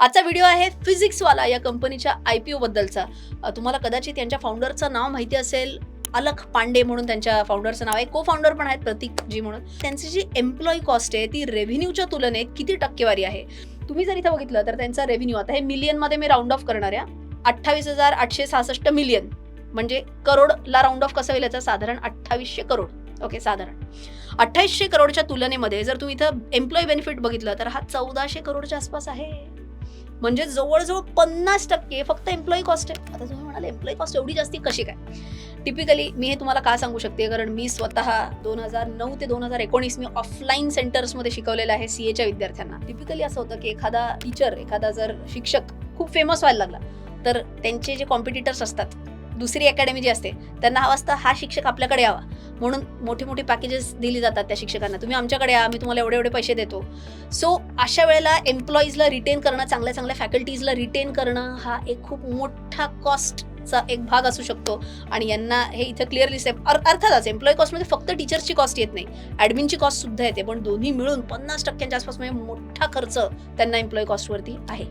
आजचा व्हिडिओ आहे फिजिक्सवाला या कंपनीच्या आय पी बद्दलचा. तुम्हाला कदाचित यांच्या फाउंडरचं नाव माहिती असेल अलख पांडे म्हणून त्यांच्या फाउंडरचं नाव आहे. को फाउंडर पण आहेत प्रतीक जी म्हणून. त्यांची जी एम्प्लॉई कॉस्ट आहे ती रेव्हेन्यूच्या तुलनेत किती टक्केवारी आहे? तुम्ही जर इथं बघितलं तर त्यांचा रेव्हेन्यू आता हे मिलियनमध्ये मी राऊंड ऑफ करणार आहे अठ्ठावीस हजार आठशे सहासष्ट मिलियन म्हणजे करोडला राऊंड ऑफ कसं होईल याचा? साधारण अठ्ठावीसशे करोड. ओके साधारण. अठ्ठावीसशे करोडच्या तुलनेमध्ये जर तुम्ही इथं एम्प्लॉई बेनिफिट बघितलं तर हा चौदाशे करोडच्या आसपास आहे. म्हणजे जवळजवळ पन्नास टक्के फक्त एम्प्लॉई कॉस्ट आहे. आता तुम्ही म्हणाल एम्प्लॉई कॉस्ट एवढी जास्ती कशी काय? टिपिकली मी हे तुम्हाला का सांगू शकते? कारण मी स्वतः दोन हजार नऊ ते दोन हजार एकोणीस मी ऑफलाईन सेंटर्समध्ये शिकवलेलं आहे सी एच्या विद्यार्थ्यांना. टिपिकली असं होतं की एखादा टीचर एखादा जर शिक्षक खूप फेमस व्हायला लागला तर त्यांचे जे कॉम्पिटिटर्स असतात दुसरी अकॅडमी जी असते त्यांना हवा असतं हा शिक्षक आपल्याकडे यावा. म्हणून मोठी मोठी पॅकेजेस दिली जातात त्या शिक्षकांना. तुम्ही आमच्याकडे या आम्ही तुम्हाला एवढे एवढे पैसे देतो. सो अशा वेळेला एम्प्लॉईजला रिटेन करणं चांगल्या चांगल्या फॅकल्टीजला रिटेन करणं हा एक खूप मोठा कॉस्टचा एक भाग असू शकतो. आणि यांना हे इथं क्लिअरली सेफ अर्थातच एम्प्लॉई कॉस्टमध्ये फक्त टीचर्सची कॉस्ट येत नाही. ॲडमिनची कॉस्ट सुद्धा येते. पण दोन्ही मिळून पन्नास टक्क्यांच्या आसपास म्हणजे मोठा खर्च त्यांना एम्प्लॉई कॉस्टवरती आहे.